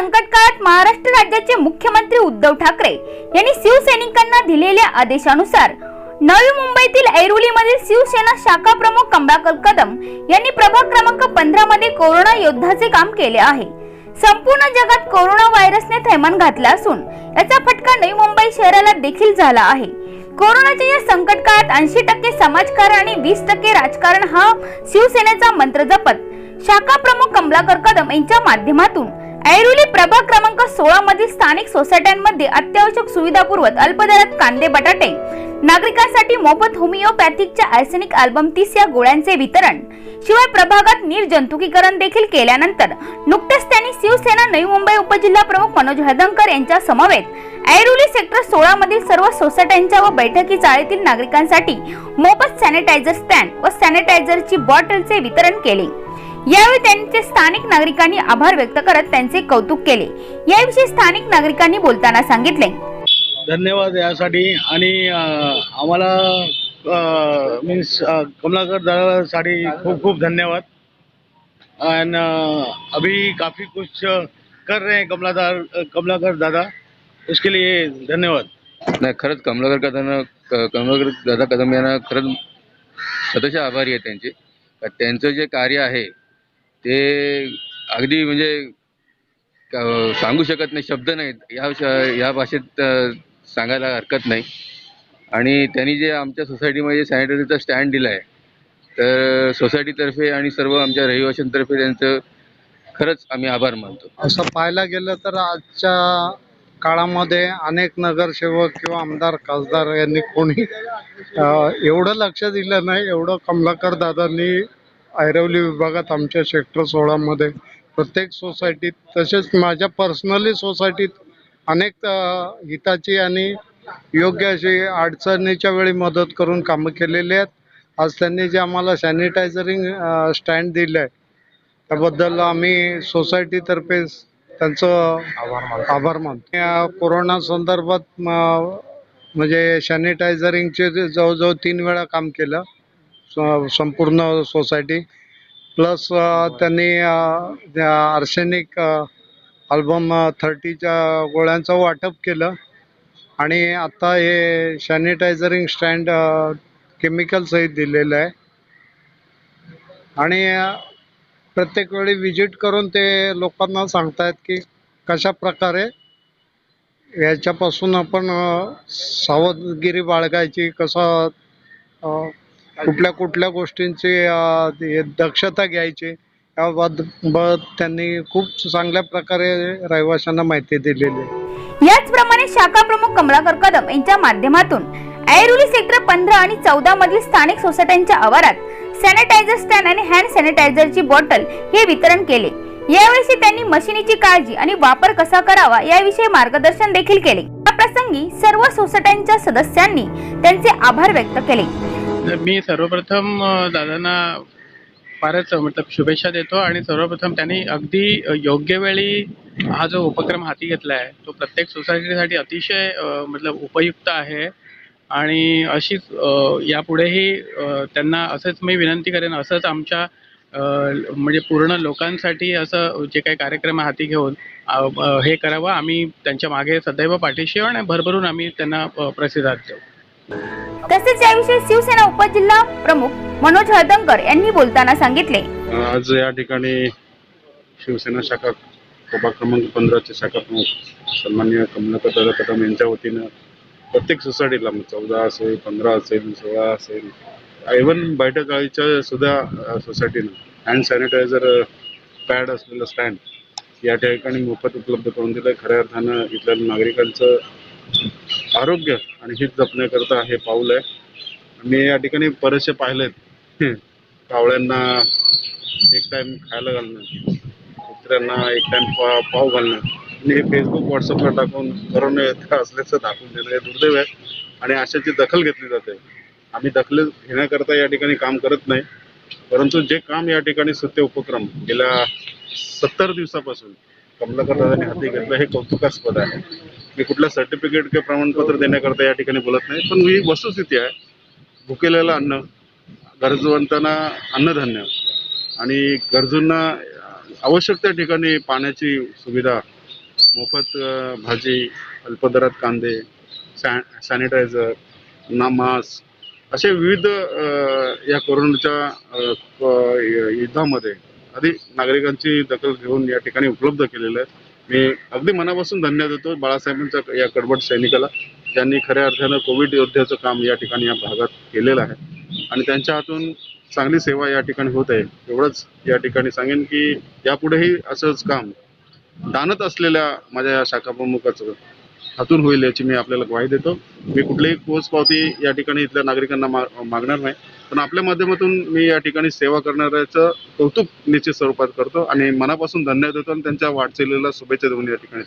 राज्याचे मुख्यमंत्री उद्धव ठाकरे यांनी शिवसैनिकांना दिलेल्या आदेशानुसार नवी मुंबईतील ऐरोलीमधील शिवसेना शाखा प्रमुख कमलाकर कदम यांनी प्रभाग क्रमांक पंधरा मध्ये कोरोना योद्धाचे काम केले आहे. संपूर्ण जगात कोरोना व्हायरसने थैमान घातला असून याचा फटका नवी मुंबई शहराला देखील झाला आहे. कोरोनाच्या या संकट काळात ऐंशी टक्के समाजकारण आणि वीस टक्के राजकारण हा शिवसेनेचा मंत्र जपत शाखा प्रमुख कमलाकर कदम यांच्या माध्यमातून ऐरोली प्रभाग क्रमांक सोळा मधील स्थानिक सोसायट्यांमध्ये अत्यावश्यक सुविधा पुरवत अल्पदरात कांदे बटाटे. नागरिकांसाठी मोफत होमिओपॅथिकच्या आयसेनिक अल्बम तीस या गोळ्यांचे वितरण. शिवाय प्रभागात निर्जंतुकीकरण देखील केल्यानंतर नुकतेच त्यांनी शिवसेना नवी मुंबई उपजिल्हा प्रमुख मनोज हळदंकर यांच्या समवेत ऐरोली सेक्टर सोळा मधील सर्व सोसायट्यांच्या व बैठकी चाळीतील नागरिकांसाठी मोफत सॅनिटायझर स्टँड व सॅनिटायझरची बॉटलचे वितरण केले. यावेळी त्यांचे स्थानिक नागरिकांनी आभार व्यक्त करत त्यांचे कौतुक केले. याविषयी स्थानिक नागरिकांनी बोलताना सांगितले. धन्यवाद यासाठी आणि आम्हाला मीन्स कमलाकर दादासाठी खूप खूप धन्यवाद. एंड अभी काफ़ी कुछ कर रहे हैं कमलादार कमलाकर दादा. उसके लिए धन्यवाद. नाही खरंच कमलाकर कदम कमलाकर दादा कदम यांना खरंच स्वतःचे आभारी आहे त्यांचे. का त्यांचं जे कार्य आहे ते अगदी म्हणजे सांगू शकत नाही शब्द नाहीत. या या भाषेत सांगायला हरकत नाही. आणि त्यांनी जे आमच्या सोसायटीमध्ये सॅनिटरीचा स्टँड दिला आहे तर सोसायटीतर्फे आणि सर्व आमच्या रहिवाशांतर्फे त्यांचं खरंच आम्ही आभार मानतो. असं पाहायला गेलं तर आजच्या काळामध्ये अनेक नगरसेवक किंवा आमदार खासदार यांनी कोणी एवढं लक्ष दिलं नाही एवढं कमलाकर दादांनी ऐरवली विभागात आमच्या सेक्टर सोळामध्ये प्रत्येक सोसायटीत तसेच माझ्या पर्सनली सोसायटीत अनेक हिताची आणि योग्य अशी अडचणीच्या वेळी मदत करून कामं केलेली आहेत. आज त्यांनी जे आम्हाला सॅनिटायझरिंग स्टँड दिलं आहे त्याबद्दल आम्ही सोसायटीतर्फे त्यांचं आभार मानतो. कोरोना संदर्भात म्हणजे सॅनिटायझरिंगचे जवळजवळ तीन वेळा काम केलं. संपूर्ण सोसायटी. प्लस त्यांनी आर्सेनिक अल्बम थर्टीच्या गोळ्यांचं वाटप केलं. आणि आता हे सॅनिटायझरिंग स्टँड केमिकल सहित दिलेलं आहे. आणि प्रत्येक वेळी विजिट करून ते लोकांना सांगतायत की कशा प्रकारे याच्यापासून आपण सावधगिरी बाळगायची कसं कुठल्या कुठल्या गोष्टींची दक्षता घ्यायची याबाबत त्यांनी खूप चांगल्या प्रकारे रहिवाशांना माहिती दिलेली आहे. याचप्रमाणे शाखा प्रमुख कमलाकर कदम यांच्या माध्यमातून ऐरोली सेक्टर पंधरा आणि चौदा मधील स्थानिक सोसायट्यांच्या आवारात सॅनिटायझर स्टँड आणि हँड सॅनिटायझरची बॉटल हे वितरण केले. यावेळी त्यांनी मशिनीची काळजी आणि वापर कसा करावा याविषयी मार्गदर्शन देखील केले. या प्रसंगी सर्व सोसायट्यांच्या सदस्यांनी त्यांचे आभार व्यक्त केले. मी सर्वप्रथम दादांना फारच मतलब शुभेच्छा देतो आणि सर्वप्रथम त्यांनी अगदी योग्य वेळी हा जो उपक्रम हाती घेतला आहे तो प्रत्येक सोसायटीसाठी अतिशय मतलब उपयुक्त आहे. आणि अशीच यापुढेही त्यांना असंच मी विनंती करेन असंच आमच्या म्हणजे पूर्ण लोकांसाठी असं जे काही कार्यक्रम हाती घेऊन हे करावं. आम्ही त्यांच्या मागे सदैव पाठीशी आणि भरभरून आम्ही त्यांना अ, प्रतिसाद देऊ तसेच याविषयी शिवसेना उपजिल्हा प्रमुख मनोज हळदंकर यांनी बोलताना सांगितले. आज या ठिकाणी शिवसेना शाखा प्रभाग क्रमांक पंधराचे शाखा प्रमुख सन्मान्य कमलाकर दादा कदम यांच्या वतीनं प्रत्येक सोसायटीला मग चौदा असेल पंधरा असेल सोळा असेल इवन बैठकाळीच्या सुद्धा सोसायटीनं हँड सॅनिटायझर पॅड असलेलं स्टँड या ठिकाणी मोफत उपलब्ध करून दिलं. खऱ्या अर्थानं इथल्या नागरिकांचं आरोग्य आणि हित जपण्याकरता हे पाऊल आहे. मी या ठिकाणी बरेचसे पाहिलेत. कावळ्यांना एक टाइम खायला घालणं कुत्र्यांना एक टाइम पा पाव घालणं. आणि हे फेसबुक व्हॉट्सअपला टाकून करोना असल्याचं दाखवून देणं हे दुर्दैव आहे. आणि अशाची दखल घेतली जाते आम्ही दखल घेण्याकरता या ठिकाणी काम करत नाही. परंतु जे काम या ठिकाणी सत्य उपक्रम गेल्या सत्तर दिवसापासून कमलाकर दादांनी हाती घेतलं हे कौतुकास्पद आहे. मी कुठलं सर्टिफिकेट किंवा प्रमाणपत्र देण्याकरता या ठिकाणी बोलत नाही पण ही वस्तुस्थिती आहे. भुकेलेलं अन्न गरजवंतांना अन्नधान्य आणि गरजूंना आवश्यक त्या ठिकाणी पाण्याची सुविधा मोफत भाजी अल्पदरात कांदे सॅ सॅनिटायझर ना मास्क असे विविध या कोरोनाच्या युद्धामध्ये आधी नागरिकांची दखल घेऊन या ठिकाणी उपलब्ध केलेलं आहे. मी अगदी मनापासून धन्यवाद देतो बाळासाहेबांच्या या कडबड सैनिकाला ज्यांनी खऱ्या अर्थानं कोविड योद्ध्याचं काम या ठिकाणी या भागात केलेलं आहे. आणि त्यांच्या हातून चांगली सेवा या ठिकाणी होत आहे. एवढंच या ठिकाणी सांगेन की यापुढेही असंच काम दानत असलेल्या माझ्या या शाखा प्रमुखाचं हातून होईल याची मी आपल्याला ग्वाही देतो. मी कुठलीही पोचपावती या ठिकाणी इथल्या नागरिकांना मा- मागणार नाही. पण आपल्या माध्यमातून मी या ठिकाणी सेवा करणाऱ्याचं कौतुक निश्चित स्वरूपात करतो आणि मनापासून धन्यवाद देतो आणि त्यांच्या वाटचालीला शुभेच्छा देऊन या ठिकाणी